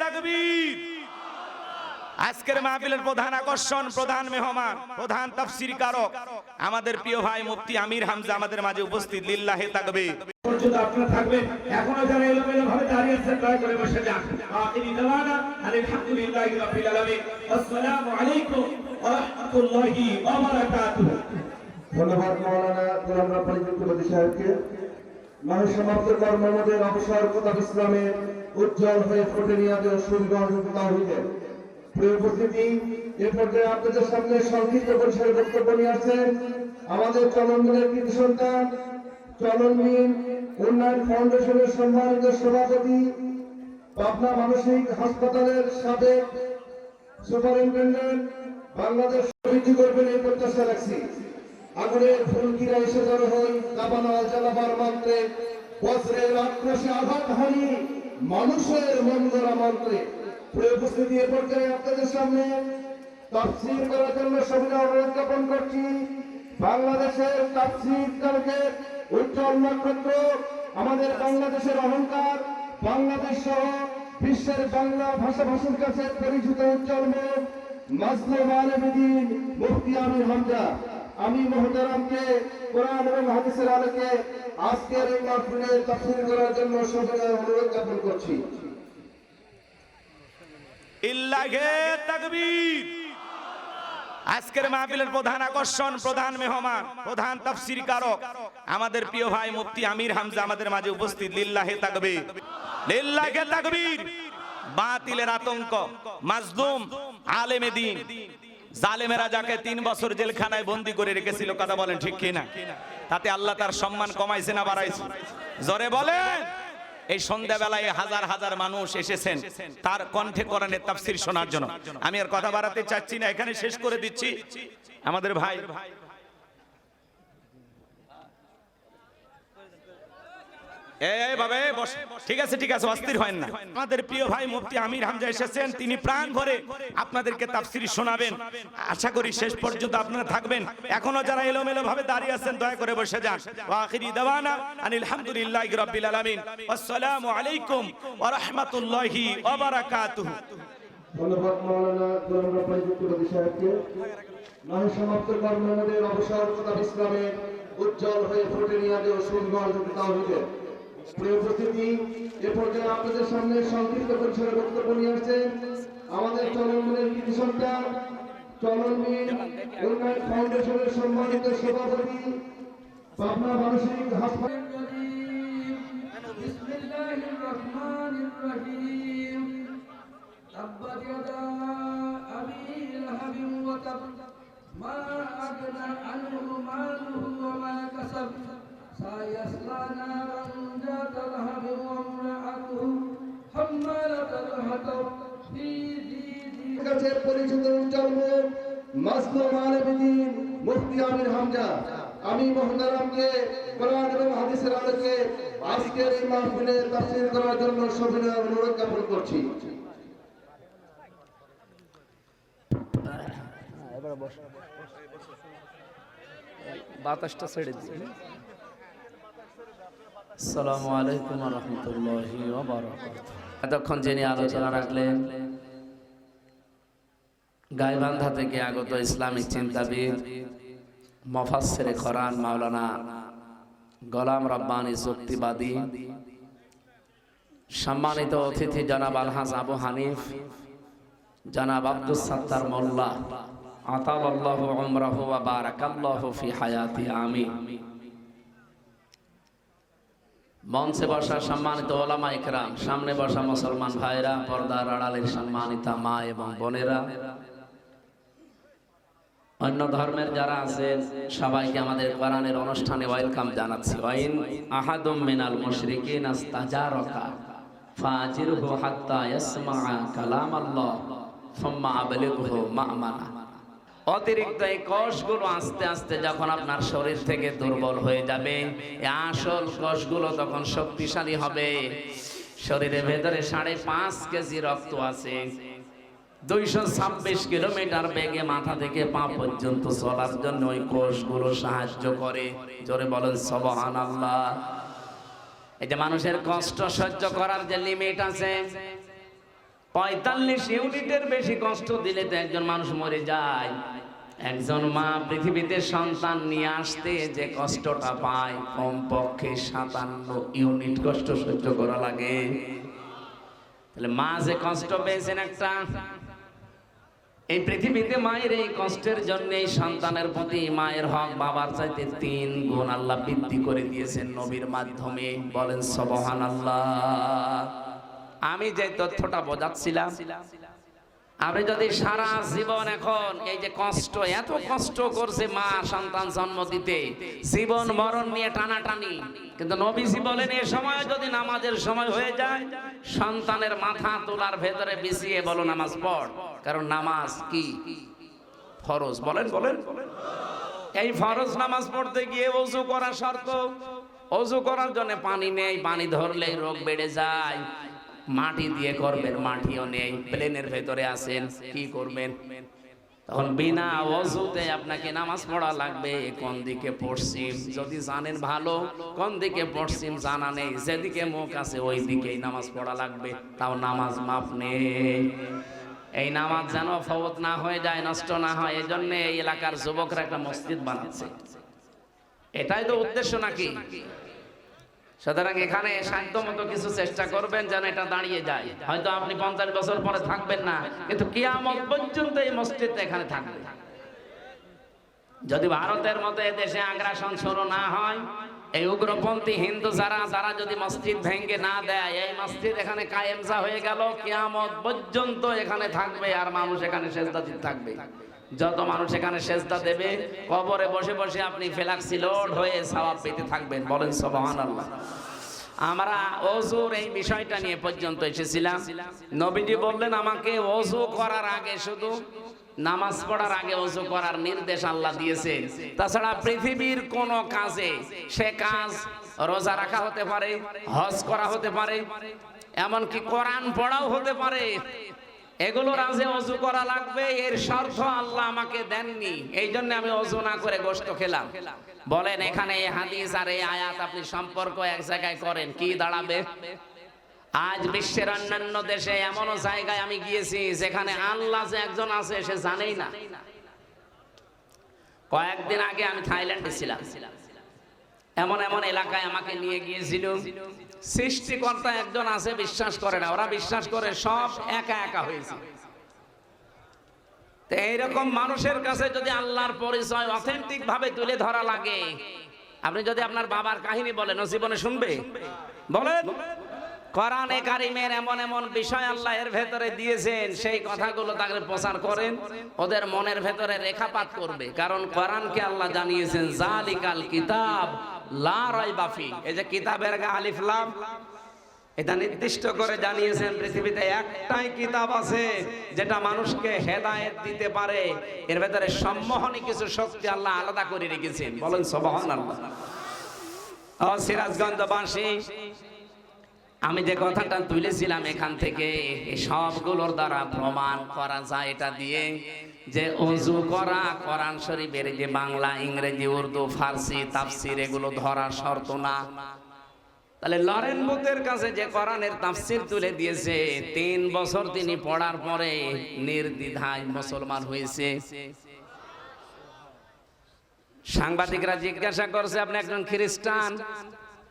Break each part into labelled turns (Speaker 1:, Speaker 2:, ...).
Speaker 1: তাকবীর। আজকের মাহফিলের প্রধান আকর্ষণ প্রধান মেহমান প্রধান তাফসীর কারক আমাদের প্রিয় ভাই মুফতি আমির হামজা আমাদের মাঝে উপস্থিত লিল্লাহে তাকবীর।
Speaker 2: পর্যন্ত আপনারা থাকবেন এখনও যারা এলোমেলো ভাবে দাঁড়িয়ে আছেন দয়া করে বসে যান। আখিরি দাওয়ানা আলহামদুলিল্লাহি রাব্বিল আলামিন। আসসালামু আলাইকুম ওয়া রাহমাতুল্লাহি ওয়া বারাকাতুহু।
Speaker 3: ধন্যবাদ পরিযুক্তপতি সাহেবকে। মানুষ সমাপ্ত কর্মমদের অবসর প্রতাপ ইসলামের উজ্জ্বল সভাপতি, পাবনা মানসিক হাসপাতালের সাবেক সুপারিনটেন্ডেন্ট, বাংলাদেশ বৃদ্ধি করবেন এই প্রত্যাশা রাখছি। আগুনের ফুলকিরা এসে জড়ো হই দাবানল জ্বালাবার মন্ত্রে। বজ্রের আক্রোশে আঘাত হানি মানুষের মন গড়া মন্ত্রে। উপস্থিতি, এ পর্যায়ে আপনাদের সামনে তাফসির করার জন্য সবিনা অনুরোধ জ্ঞাপন করছি। বাংলাদেশের তাফসির তারকের উজ্জ্বল নক্ষত্র, আমাদের বাংলাদেশের অহংকার, বাংলাদেশ সহ বিশ্বের বাংলা ভাষা ভাষাভাষীর কাছে পরিচিত উজ্জ্বল মুখ মাজলুম আলমদিন মুফতি আমির হামজা। আমি মহতারামকে কোরআন এবং হাদিসের আলোকে আজকের এই মাহফিলে তাফসীর করার জন্য সবাই অনুরোধ জ্ঞাপন করছি।
Speaker 1: আজকের মাহফিলের প্রধান আকর্ষণ, প্রধান মেহমান, প্রধান তাফসীর কারক আমাদের প্রিয় ভাই মুফতি আমির হামজা আমাদের মাঝে উপস্থিত। লিল্লাহে তাকবীর। লিল্লাহে তাকবীর। বাতিলের আতঙ্ক, মাজলুম, আলেমে দিন। জালেমেরা যাকে তিন বছর জেলখানায় বন্দি করে রেখেছিল, কথা বলেন ঠিক কিনা? তাতে আল্লাহ তার সম্মান কমাইছে না বাড়াইছে? জরে বলেন! এই সন্ধ্যাবেলায় হাজার হাজার মানুষ এসেছেন, তার কণ্ঠে কোরআনের তাফসির শোনার জন্য। আমি আর কথা বাড়াতে চাচ্ছি না, এখানে শেষ করে দিচ্ছি। আমাদের ভাই এই, এই বাবা, ঠিক আছে ঠিক আছে অস্থির হয় না। আমাদের প্রিয় ভাই মুফতি আমির হামজা এসেছেন তিনি প্রাণ আপনাদেরকে শোনাবেন। আশা করি শেষ পর্যন্ত আপনারা থাকবেন। যারা এলোমেলো ভাবে দাঁড়িয়ে আছেন করে বসে আসসালামু আলাইকুম
Speaker 3: উজ্জ্বল হয়ে ফুটে নিয়ে তাহিদে প্রিয় উপস্থিতি এ পর্যায়ে আপনাদের সামনে সংক্ষিপ্ত পরিসরে বক্তব্য নিয়ে আসছেন আমাদের চলনমিলের কৃতি সন্তান চলনমিল উন্নয়ন ফাউন্ডেশনের সম্মানিত সভাপতি পাবনা মানসিক হাসপাতাল
Speaker 4: بسم الله الرحمن الرحيم تبت يدا أبي لهب وتب ما أغنى عنه ماله وما كسب سيصلى نارا ذات لهب وامرأته حمالة الحطب في جيدها
Speaker 3: কাছে পরিচিত উজ্জ্বল মুখ মাসলুম আলমদিন মুফতি আমির হামজা আমি মোহতারামকে কোরআন এবং হাদিসের আলোকে আজকের এই মাহফিলে তাফসীর করার জন্য সবিনয় অনুরোধ জ্ঞাপন করছি
Speaker 5: বাতাসটা ছেড়ে দিই আসসালামু আলাইকুম রহমতুল্লাহি এতক্ষণ যিনি আলোচনা রাখলেন, গাইবান্ধা থেকে আগত ইসলামিক চিন্তাবিদ মফাসেরে খরান মাওলানা গোলাম রব্বানি যুক্তিবাদী সম্মানিত অতিথি জনাব আলহাজ আবু হানিফ, জনাব আব্দুল সাত্তার মোল্লা আতাল্লাহু উমরাহু ওয়া বারাকাল্লাহু ফি হায়াতি, আমিন। মঞ্চে বসা সম্মানিত ওলামা ইকরাম, সামনে বসা মুসলমান ভাইরা, পর্দার আড়ালের সম্মানিতা মা এবং বোনেরা। অন্য ধর্মের যারা আছেন, সবাইকে আমাদের কোরআনের অনুষ্ঠানে ওয়েলকাম জানাচ্ছি। ওয়াইন আহাদুম মিনাল মুশরিকিন আস্তাজারাকা, ফাজিরহু হাত্তা ইয়াসমা'a কালাম আল্লাহ সুম্মা আবলিগহু মা'মানা। অতিরিক্ত এই কোষগুলো আস্তে আস্তে যখন আপনার শরীর থেকে দুর্বল হয়ে যাবে আসল কোষগুলো তখন শক্তিশালী হবে। শরীরের ভেতরে সাড়ে পাঁচ কেজি রক্ত আছে। দুইশো ছাব্বিশ কিলোমিটার বেগে মাথা থেকে পা পর্যন্ত চলার জন্য ওই কোষগুলো সাহায্য করে। জোরে বলেন সবহান আল্লাহ এই যে মানুষের কষ্ট সহ্য করার যে লিমিট আছে পঁয়তাল্লিশ ইউনিটের বেশি কষ্ট দিলে তো একজন মানুষ মরে যায়। একজন মা পৃথিবীতে সন্তান নিয়ে আসতে যে কষ্টটা পায়, কমপক্ষে সাতান্ন ইউনিট কষ্ট সহ্য করা লাগে। তাহলে মা যে কষ্ট পেয়েছেন একটা, এই পৃথিবীতে মায়ের এই কষ্টের জন্য এই সন্তানের প্রতি মায়ের হক বাবার চাইতে তিন গুণ আল্লাহ বৃদ্ধি করে দিয়েছেন নবীর মাধ্যমে। বলেন সবহান আল্লাহ আমি যে তথ্যটা বোঝাচ্ছিলাম, আপনি যদি সারা জীবন এখন এই যে কষ্ট, এত কষ্ট করছে মা সন্তান জন্ম দিতে, জীবন মরণ নিয়ে টানাটানি, কিন্তু নবীজি বলেন, এ সময় যদি নামাজের সময় হয়ে যায়, সন্তানের মাথা তোলার ভেতরে বিছিয়ে বলো নামাজ পড়, কারণ নামাজ কি? ফরজ। বলেন বলেন। এই ফরজ নামাজ পড়তে গিয়ে অজু করা শর্ত, অজু করার জন্য পানি নেই, পানি ধরলেই রোগ বেড়ে যায়। মাটি দিয়ে করবেন মাটিও নেই, প্লেনের ভেতরে আছেন, কি করবেন? তখন বিনা অজুতে আপনাকে নামাজ পড়া লাগবে, কোন দিকে পশ্চিম যদি জানেন ভালো, কোন দিকে পশ্চিম জানা নেই, যেদিকে মুখ আছে ওই দিকেই নামাজ পড়া লাগবে, তাও নামাজ মাপ নেই। এই নামাজ যেন ফবত না হয়ে যায়, নষ্ট না হয় এই জন্য এই এলাকার যুবকরা একটা মসজিদ বানাচ্ছে। এটাই তো উদ্দেশ্য নাকি? সুতরাং এখানে সাধ্য মতো কিছু চেষ্টা করবেন যেন এটা দাঁড়িয়ে যায়। হয়তো আপনি পঞ্চাশ বছর পরে থাকবেন না, কিন্তু কিয়ামত পর্যন্ত এই মসজিদটা এখানে থাকবে। যদি ভারতের মতো দেশে আগ্রাসন শুরু না হয়, এই উগ্রপন্থী হিন্দু যারা যারা যদি মসজিদ ভেঙ্গে না দেয়, এই মসজিদ এখানে কায়েমসা হয়ে গেল, কিয়ামত পর্যন্ত এখানে থাকবে আর মানুষ এখানে সেজদা থাকবে। যত মানুষ এখানে সেজদা দেবে, কবরে বসে বসে আপনি ফেলাক্সি লোড হয়ে সওয়াব পেতে থাকবেন। বলেন সুবহানাল্লাহ। আমরা অজুর এই বিষয়টা নিয়ে পর্যন্ত এসেছিলাম। নবীজি বললেন, আমাকে অজু করার আগে শুধু নামাজ পড়ার আগে অজু করার নির্দেশ আল্লাহ দিয়েছে। তাছাড়া পৃথিবীর কোন কাজে সে কাজ রোজা রাখা হতে পারে, হজ করা হতে পারে, এমনকি কোরআন পড়াও হতে পারে। এগুলোর আজে অজু করা লাগবে, এর শর্ত আল্লাহ আমাকে দেননি। এই জন্য আমি অজু না করে গোস্ত খেলাম। বলেন, এখানে হাদিস আর এই আয়াত আপনি সম্পর্ক এক জায়গায় করেন, কি দাঁড়াবে? আজ বিশ্বের অন্যান্য দেশে এমনও জায়গায় আমি গিয়েছি যেখানে আল্লাহ যে একজন আছে, সে জানেই না। কয়েকদিন আগে আমি থাইল্যান্ডে ছিলাম। এমন এমন এলাকায় আমাকে নিয়ে গিয়েছিল। সৃষ্টিকর্তা একজন আছে, বিশ্বাস করে না। ওরা বিশ্বাস করে সব একা একা হয়েছে। এইরকম মানুষের কাছে যদি আল্লাহর পরিচয় অথেন্টিক ভাবে তুলে ধরা লাগে, আপনি যদি আপনার বাবার কাহিনী বলেন, ও জীবনে শুনবে? বলেন। কোরআনে কারিমের এমন এমন বিষয় আল্লাহ এর ভেতরে দিয়েছেন, সেই কথাগুলো তাকে প্রচার করেন, ওদের মনের ভেতরে রেখাপাত করবে। কারণ কোরআনকে আল্লাহ জানিয়েছেন, জালিকাল কিতাব, লা রাইবা ফি। এই যে কিতাবের গা আলিফ লাম, এটা নির্দিষ্ট করে জানিয়েছেন, পৃথিবীতে একটাই কিতাব আছে, যেটা মানুষকে হেদায়েত দিতে পারে। এর ভেতরে সম্মোহনী কিছু শক্তি আল্লাহ আলাদা করে রেখেছেন। বলেন, সুবহানাল্লাহ। ও সিরাজগঞ্জবাসী আমি যে কথাটা তুলেছিলাম এখান থেকে সবগুলোর দ্বারা প্রমাণ করা যায় এটা দিয়ে যে অজু করা কোরআন শরীফের যে বাংলা, ইংরেজি, উর্দু, ফার্সি, তাফসির, এগুলো ধরা শর্ত না। তাহলে লরেন বুথের কাছে যে কোরআনের তাফসির তুলে দিয়েছে, তিন বছর তিনি পড়ার পরে নির্দ্বিধায় মুসলমান হয়েছে। সাংবাদিকরা জিজ্ঞাসা করছে, আপনি একজন খ্রিস্টান?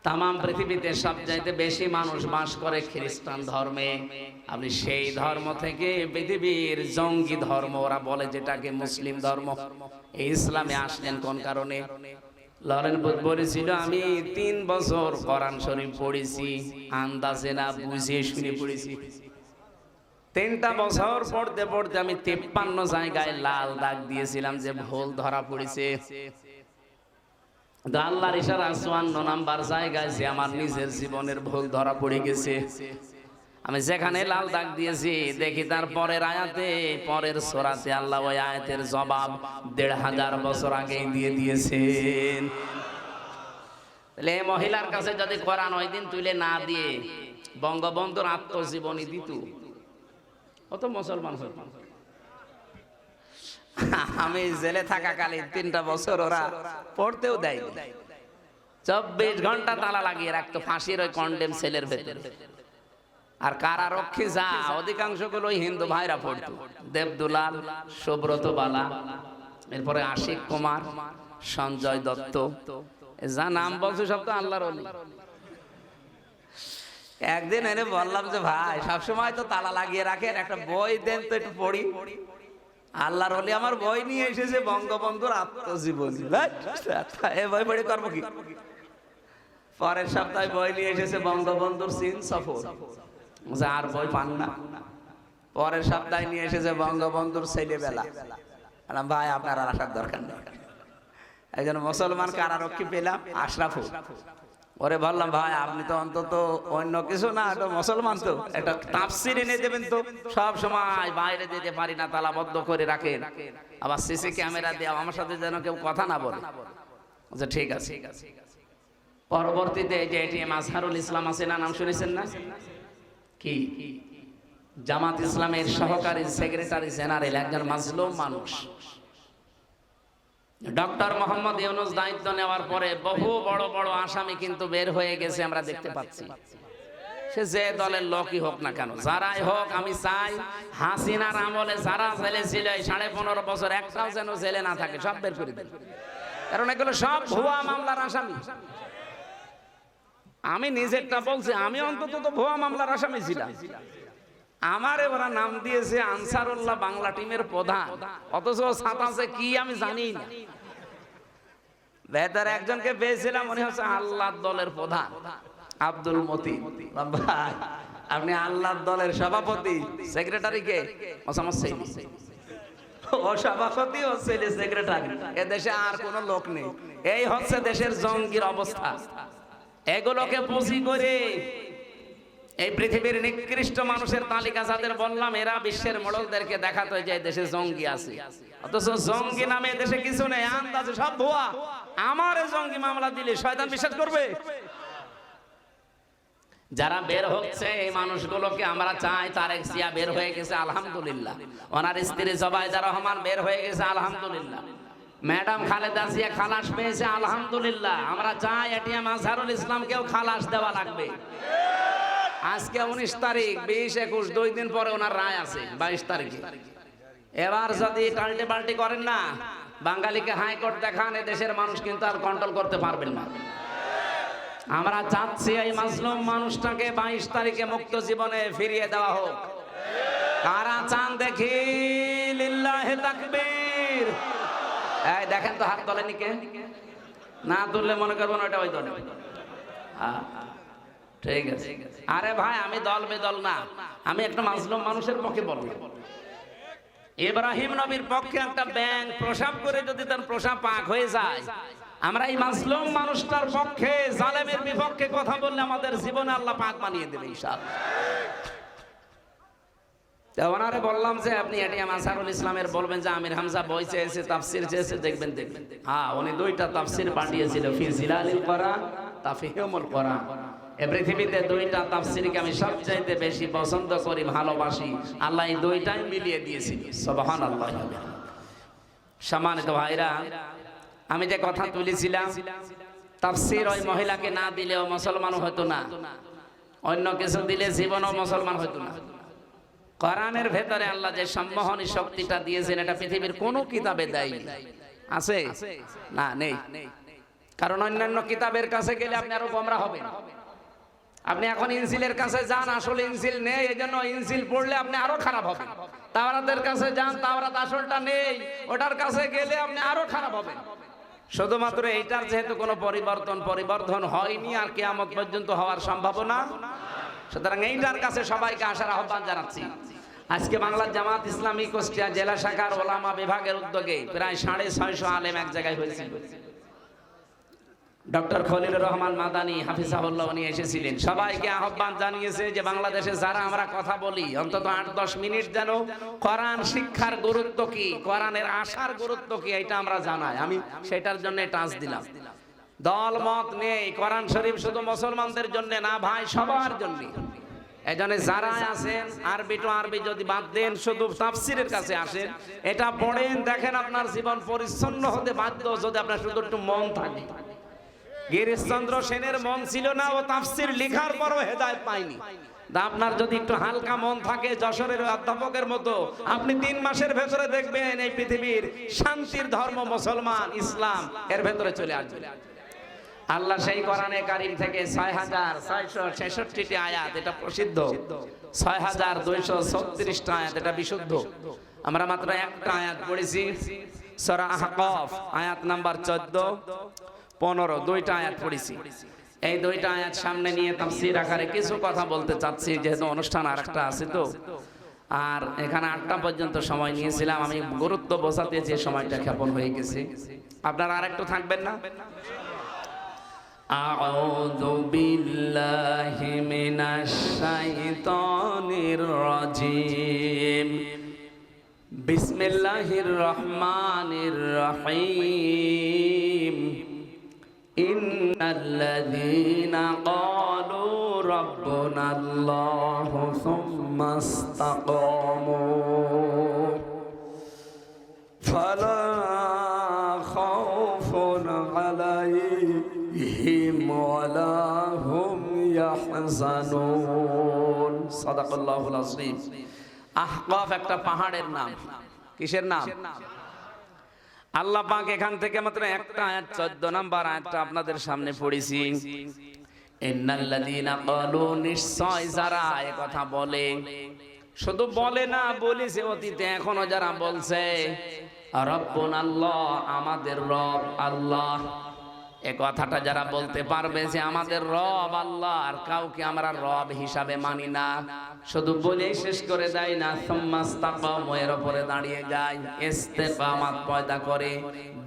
Speaker 5: তাম পৃথিবীতে সবচাইতে বেশি মানুষ বাস করে খ্রিস্টান ধর্মে। আপনি সেই ধর্ম থেকে পৃথিবীর জঙ্গি ধর্ম, ওরা বলে যেটাকে মুসলিম ধর্ম। এই ইসলামে আসলেন কোন কারণে? লরেন বলেছিল, আমি তিন বছর কোরআন শরীফ পড়েছি, আন্দাজে না বুঝিয়ে শুনে পড়েছি। তিনটা বছর পড়তে পড়তে আমি তেপ্পান্ন জায়গায় লাল দাগ দিয়েছিলাম যে ভুল ধরা পড়েছে। আল্লাহর ইশারা চুয়ান্ন নাম্বার জায়গায় যে আমার নিজের জীবনের ভুল ধরা পড়ে গেছে। আমি যেখানে লাল দাগ দিয়েছি, দেখি তার পরের আয়াতে, পরের সোরাতে আল্লাহ ওই আয়াতের জবাব দেড় হাজার বছর আগেই দিয়ে দিয়েছেন। তাহলে মহিলার কাছে যদি কোরআন ওই দিন তুলে না দিয়ে বঙ্গবন্ধুর আত্মজীবনী দিত, ও তো মুসলমান হইত আমি জেলে থাকাকালীন তিনটা বছর ওরা পড়তেও দেয় চব্বিশ ঘণ্টা তালা লাগিয়ে রাখতো ফাঁসির ওই কন্ডেম সেলের ভেতরে। আর কারারক্ষী যা অধিকাংশগুলো হিন্দু ভাইরা পড়তো। দেবদুলাল সুব্রত বালা এরপরে আশিক কুমার, সঞ্জয় দত্ত। যা নাম বলছো সব তো আল্লাহর একদিন এনে বললাম যে, ভাই, সবসময় তো তালা লাগিয়ে রাখেন, একটা বই দেন তো একটু পড়ি। আল্লাহর অলি আমার বই নিয়ে এসেছে বঙ্গবন্ধুর আত্মজীবনী। বই করব কি? পরের সপ্তাহে বই নিয়ে এসেছে বঙ্গবন্ধুর সিন সফর। আর বই পান না। পরের সপ্তাহে নিয়ে এসেছে বঙ্গবন্ধুর ছেলেবেলা। ভাই, আপনার আর আসার দরকার নেই। একজন মুসলমান কারারক্ষী পেলাম আশরাফুল ওরে বললাম, ভাই, আপনি তো অন্তত অন্য কিছু না একটা মুসলমান তো। একটা তাফসির এনে দেবেন তো। সব সময় বাইরে যেতে পারি না, তালাবদ্ধ করে রাখেন। আবার সিসি ক্যামেরা দিয়ে আমার সাথে যেন কেউ কথা না বলে। আচ্ছা ঠিক আছে। পরবর্তীতে যে এটিএম আজহারুল ইসলাম আছে, না, নাম শুনেছেন না? কি? জামাত ইসলামের সহকারী সেক্রেটারি জেনারেল, একজন মাজলুম মানুষ। ডক্টর মোহাম্মদ ইউনুস দায়িত্ব নেওয়ার পরে বহু বড় বড় আসামি কিন্তু বের হয়ে গেছে, আমরা দেখতে পাচ্ছি। সে যে দলের লোকই হোক না কেন, যারাই হোক, আমি চাই হাসিনার আমলে যারা জেলে ছিল সাড়ে পনেরো বছর একটাও যেন জেলে না থাকে, সব বের করে দেন। কারণ এগুলো সব ভুয়া মামলার আসামি। আমি নিজেরটা বলছি, আমি অন্তত তো ভুয়া মামলার আসামি ছিলাম। আমারে ওরা নাম দিয়েছে আনসারুল্লাহ বাংলা টিমের প্রধান। অথচ সাতাশে কি আমি জানি না। বেতার একজনকে পেয়েছিলাম মনে হচ্ছে আল্লাহ দলের প্রধান, আব্দুল মতি ভাই, আপনি আল্লাহ দলের সভাপতি সেক্রেটারি কে ও সভাপতি, ও ছেলে সেক্রেটারি। এ দেশে আর কোন লোক নেই। এই হচ্ছে দেশের জঙ্গির অবস্থা। এগুলোকে পুঁজি করে এই পৃথিবীর নিকৃষ্ট মানুষের তালিকা যাদের বললাম, এরা বিশ্বের মডলদেরকে দেখাতো যে দেশে জঙ্গি আছে। অথচ জঙ্গি নামে দেশে কিছু নেই, আন্দাজে সব ভুয়া। আমার জঙ্গি মামলা দিলে শয়তান বিশ্বাস করবে? যারা বের হচ্ছে, এই মানুষগুলোকে আমরা চাই তারেক জিয়া বের হয়ে গেছে, আলহামদুলিল্লাহ। ওনার স্ত্রী জবাইদা রহমান বের হয়ে গেছে, আলহামদুলিল্লাহ। ম্যাডাম খালেদা জিয়া খালাস পেয়েছে, আলহামদুলিল্লাহ। আমরা চাই এটিএম আজহারুল ইসলামকেও খালাস দেওয়া লাগবে। আজকে উনিশ তারিখ, বিশ একুশ, দুই দিন পরে ওনার রায় আছে, বাইশ তারিখে। এবার যদি টাল্টে পাল্টি করেন না, বাঙালিকে হাইকোর্ট দেখান দেশের মানুষ কিন্তু আর কন্ট্রোল করতে পারবেন না। আমরা চাচ্ছি এই মাসলুম মানুষটাকে বাইশ তারিখে মুক্ত জীবনে ফিরিয়ে দেওয়া হোক। কারা চান দেখি? দেখেন তো হাত তোলেনি কে? না তুললে মনে করব না ওটা ওই দলে। হ্যাঁ। ঠিক আছে। আরে ভাই, আমি দল বেদল না। আমি একটা মাজলুম মানুষের পক্ষে বলব। ইব্রাহিম নবীর পক্ষে একটা ব্যাং প্রসাব করে যদি তার প্রসাব পাক হয়ে যায়, আমরা এই মাজলুম মানুষটার পক্ষে, জালেমের বিপক্ষে কথা বললে আমাদের জীবনে আল্লাহ পাক বানিয়ে দেবে তো ওনারে বললাম যে, আপনি এটিএম আসারুল ইসলামের বলবেন যে, আমির হামজা বই চেয়েছে, তাফসির চেয়েছে, দেখবেন দেখবেন। হ্যাঁ উনি দুইটা তাফসির পাঠিয়েছিল, ফি জিলালিল কোরআন তাফহিমুল এ পৃথিবীতে দুইটা তাফসিরকে আমি সবচাইতে বেশি পছন্দ করি, ভালোবাসি। আল্লাহ এই দুইটাই মিলিয়ে দিয়েছিল সুবহানাল্লাহ। সম্মানিত ভাইরা, আমি যে কথা তুলেছিলাম, তাফসির ওই মহিলাকে না দিলেও মুসলমান হতো না। অন্য কিছু দিলে জীবনও মুসলমান হতো না। কোরআনের ভেতরে আল্লাহ যে সম্মোহনী শক্তিটা দিয়েছেন, এটা পৃথিবীর কোন কিতাবে দেয় আছে? না, নেই। কারণ অন্যান্য কিতাবের কাছে গেলে আপনি আরও গোমরা হবেন। আপনি এখন ইনসিলের কাছে যান, আসলে ইনসিল নেই এই জন্য ইনসিল পড়লে আপনি আরও খারাপ হবেন। তাওরাতের কাছে যান, তাওরাত আসলটা নেই, ওটার কাছে গেলে আপনি আরও খারাপ হবেন। শুধুমাত্র এইটার যেহেতু কোনো পরিবর্তন পরিবর্তন হয়নি, আর কেয়ামত পর্যন্ত হওয়ার সম্ভাবনা। সুতরাং এইটার কাছে সবাইকে আসার আহ্বান জানাচ্ছি। আজকে বাংলার জামাত ইসলামী কুষ্টিয়া জেলা শাখার ওলামা বিভাগের উদ্যোগে প্রায় সাড়ে ছয়শো আলেম এক জায়গায় হয়েছিল। ডক্টর খলিলুর রহমান মাদানী হাফিজাহুল্লাহ উনি এসেছিলেন। সবাইকে আহ্বান জানিয়েছে যে বাংলাদেশে যারা আমরা কথা বলি, অন্তত আট দশ মিনিট যেন কোরআন শিক্ষার গুরুত্ব কি, কোরআনের আশার গুরুত্ব কি, এটা আমরা জানাই। আমি সেটার জন্য টাচ দিলাম। দল, মত নেই, কোরআন শরীফ শুধু মুসলমানদের জন্য না, ভাই, সবার জন্য। এজন্য যারা আছেন, আরবি টু আরবি যদি বাদ দেন, শুধু তাফসিরের কাছে আসেন, এটা পড়েন, দেখেন আপনার জীবন পরিচ্ছন্ন হতে বাধ্য যদি আপনার শুধু একটু মন থাকে। গিরিশচন্দ্র সেনের মন ছিল না, ও তাফসির লেখার পরও হেদায়েত পায়নি। আপনার যদি একটু হালকা মন থাকে, যশোরের অধ্যাপকের মতো, আপনি তিন মাসের ভেতরে দেখবেন এই পৃথিবীর শান্তির ধর্ম মুসলমান, ইসলাম, এর ভেতরে চলে আসবে। আল্লাহ সেই কোরআনে কারিম থেকে ছয় হাজার ছয়শো ছেষট্টিটি আয়াত, এটা প্রসিদ্ধ। ছয় হাজার দুইশো ছত্রিশটা আয়াত, এটা বিশুদ্ধ। আমরা মাত্র একটা আয়াত পড়েছি, সরা আহকফ, আয়াত নাম্বার চোদ্দ। পনেরো দুইটা আয়াত পড়েছি এই দুইটা আয়াত সামনে নিয়ে তাফসির আকারে কিছু কথা বলতে চাচ্ছি যেহেতু অনুষ্ঠান আর একটা আছে তো আর এখানে আটটা পর্যন্ত সময় নিয়েছিলাম আমি গুরুত্ব বোঝাতে যে সময়টা ক্ষেপণ হয়ে গেছে আপনারা আর একটু থাকবেন না أعوذ بالله من الشيطان الرجيم بسم الله الرحمن الرحيم إن الذين قالوا ربنا الله ثم استقاموا فلا خوف عليهم ولا هم يحزنون صدق الله العظيم আহকাফ একটা পাহাড়ের নাম কিসের নাম আল্লাহ পাক এখান থেকে মাত্র একটা আয়াত 14 নাম্বার আয়াতটা আপনাদের সামনে পড়েছি। ইন্নাল্লাযীনা ক্বালু নিশ্চয় যারা এই কথা বলে, শুধু বলে না, বলেছে অতীতে, এখনও যারা বলছে রব্বুন আল্লাহ আমাদের রব আল্লাহ। এ কথাটা যারা বলতে পারবে যে আমাদের রব আল্লাহ, আর কাউকে আমরা রব হিসাবে মানি না। শুধু বলেই শেষ করে দেয় না এর উপরে দাঁড়িয়ে যায়, ইস্তেকামাত পয়দা করে,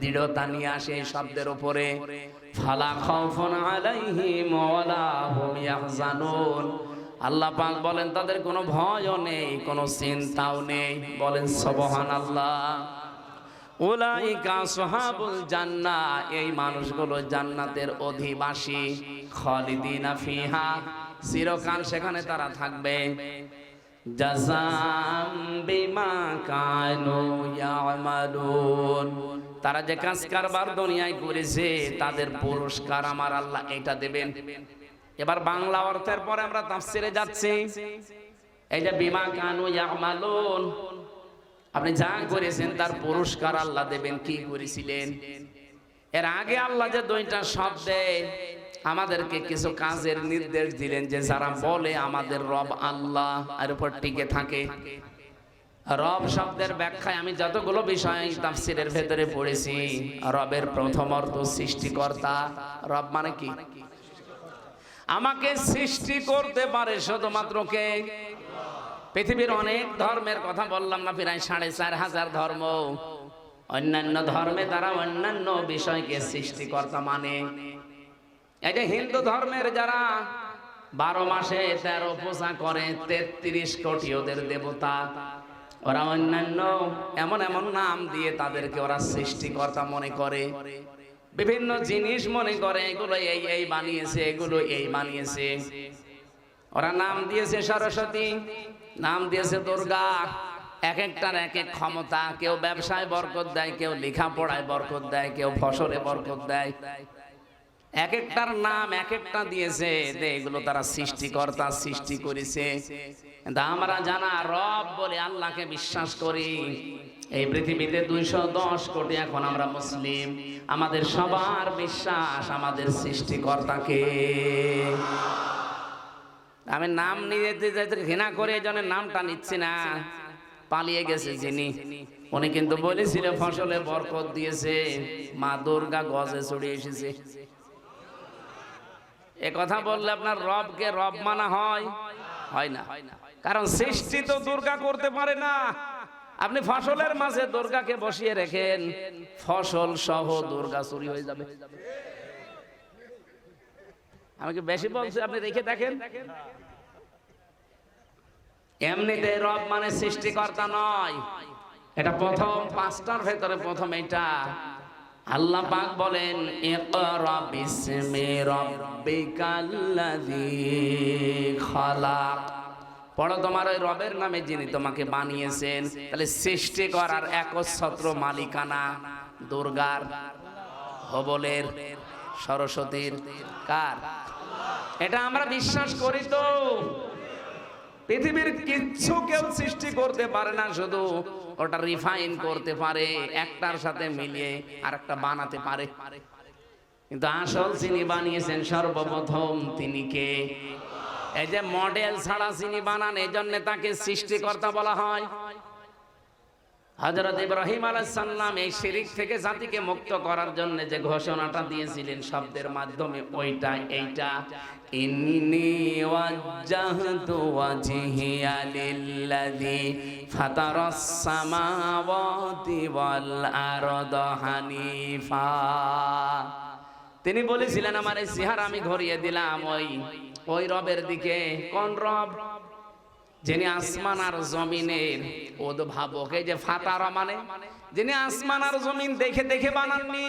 Speaker 5: দৃঢ়তা নিয়ে আসে এই শব্দের উপরে ফালা খাউফুন আলাইহিম ওয়ালা হুম ইয়াহজানুন। আল্লাহ পাক বলেন, তাদের কোনো ভয়ও নেই, কোনো চিন্তাও নেই। বলেন, সুবহানাল্লাহ। উলাইকা সাহাবুল জান্নাহ, এই মানুষগুলো জান্নাতের অধিবাসী, খালিদিনা ফিহা, চিরকাল সেখানে তারা থাকবে। জাযাম বিমা কানু ইয়ামালুন। তারা যে কাজ কারবার দুনিয়ায় করেছে, তাদের পুরস্কার আমার আল্লাহ এটা দেবেন। এবার বাংলা অর্থের পরে আমরা তাফসিরে যাচ্ছি। এই যে বিমা কানু ইয়ামালুন আপনি যা করেছেন, তার পুরস্কার আল্লাহ দেবেন। কি করেছিলেন? এর আগে আল্লাহ যে দুইটা শব্দে আমাদেরকে কিছু কাজের নির্দেশ দিলেন যে যারা বলে আমাদের রব আল্লাহ আর উপর টিকে থাকে। রব শব্দের ব্যাখ্যায় আমি যতগুলো বিষয় তাফসিরের ভেতরে পড়েছি, রবের প্রথম অর্থ সৃষ্টিকর্তা। রব মানে কি? আমাকে সৃষ্টি করতে পারে শুধুমাত্র কে? পৃথিবীর অনেক ধর্মের কথা বললাম না, প্রায় সাড়ে চার হাজার ধর্ম। অন্যান্য ধর্মে তারা অন্যান্য বিষয়কে সৃষ্টিকর্তা মানে। এই যে হিন্দু ধর্মের যারা বারো মাসে তেরো পূজা করে, তেত্রিশ কোটি ওদের দেবতা, ওরা অন্যান্য এমন এমন নাম দিয়ে তাদেরকে ওরা সৃষ্টিকর্তা মনে করে। বিভিন্ন জিনিস মনে করে, এগুলো এই এই বানিয়েছে, এগুলো এই বানিয়েছে। ওরা নাম দিয়েছে সরস্বতী, নাম দিয়েছে দুর্গা। এক একটার এক এক ক্ষমতা, কেউ ব্যবসায় বরকত দেয়, কেউ লেখাপড়ায় বরকত দেয়, কেউ ফসলে বরকত দেয়। এক একটার নাম এক একটা দিয়েছে এগুলো তারা সৃষ্টিকর্তা, সৃষ্টি করেছে। আমরা জানা রব বলে আল্লাহকে বিশ্বাস করি। এই পৃথিবীতে দুইশো দশ কোটি এখন আমরা মুসলিম। আমাদের সবার বিশ্বাস আমাদের সৃষ্টিকর্তাকে। আমি নাম নিয়ে যেতে ঘৃণা করে এই নামটা নিচ্ছি না। পালিয়ে গেছে যিনি। উনি কিন্তু বলেছিল, ফসলে বরকত দিয়েছে, মা দুর্গা গজে চড়ে এসেছে। এ কথা বললে আপনার রবকে রব মানা হয়। হয় না। কারণ সৃষ্টি তো দুর্গা করতে পারে না। আপনি ফসলের মাঝে দুর্গাকে বসিয়ে রেখেন, ফসল সহ দুর্গা চুরি হয়ে যাবে। আমাকে বেশি বলছি আপনি রেখে দেখেন। এমনিতে রব মানে সৃষ্টিকর্তা নয়। এটা প্রথম পাঁচটার ভেতরে প্রথম এটা আল্লাহ পাক বলেন ইকরা বিসমি রাব্বিকাল্লাযী খালাক। পড়ো তোমার ওই রবের নামে যিনি তোমাকে বানিয়েছেন। তাহলে সৃষ্টি করার একচ্ছত্র মালিকানা দুর্গার হবলের। সরস্বতীর কার? এটা আমরা বিশ্বাস করি তো। পৃথিবীর কিচ্ছু কেউ সৃষ্টি করতে পারে না, শুধু ওটা রিফাইন করতে পারে, একটার সাথে মিলিয়ে আর একটা বানাতে পারে। কিন্তু আসল চিনি বানিয়েছেন সর্বপ্রথম তিনি কে? এই যে মডেল ছাড়া চিনি বানান এই জন্য তাকে সৃষ্টিকর্তা বলা হয়। হজরত ইব্রাহিম আলাইসাল্লাম এই শিরিক থেকে জাতিকে মুক্ত করার জন্য যে ঘোষণাটা দিয়েছিলেন শব্দের মাধ্যমে, ওইটা, এইটা। ইন্নি ওয়াজ্জাহতু ওয়াজহিয়া লিল্লাযী ফাতারাস সামাওয়াতি ওয়াল আরদা হানিফা। তিনি বলেছিলেন, আমার এই সিহার আমি ঘুরিয়ে দিলাম, ওই ওই রবের দিকে। কোন রব? যিনি আসমান আর জমিনের উদ্ভাবক এই যে ফাতারা মানে যিনি আসমান আর জমিন দেখে দেখে বানাননি,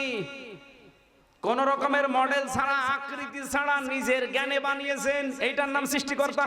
Speaker 5: কোন রকমের মডেল ছাড়া, আকৃতি ছাড়া নিজের জ্ঞানে বানিয়েছেন, এইটার নাম সৃষ্টিকর্তা।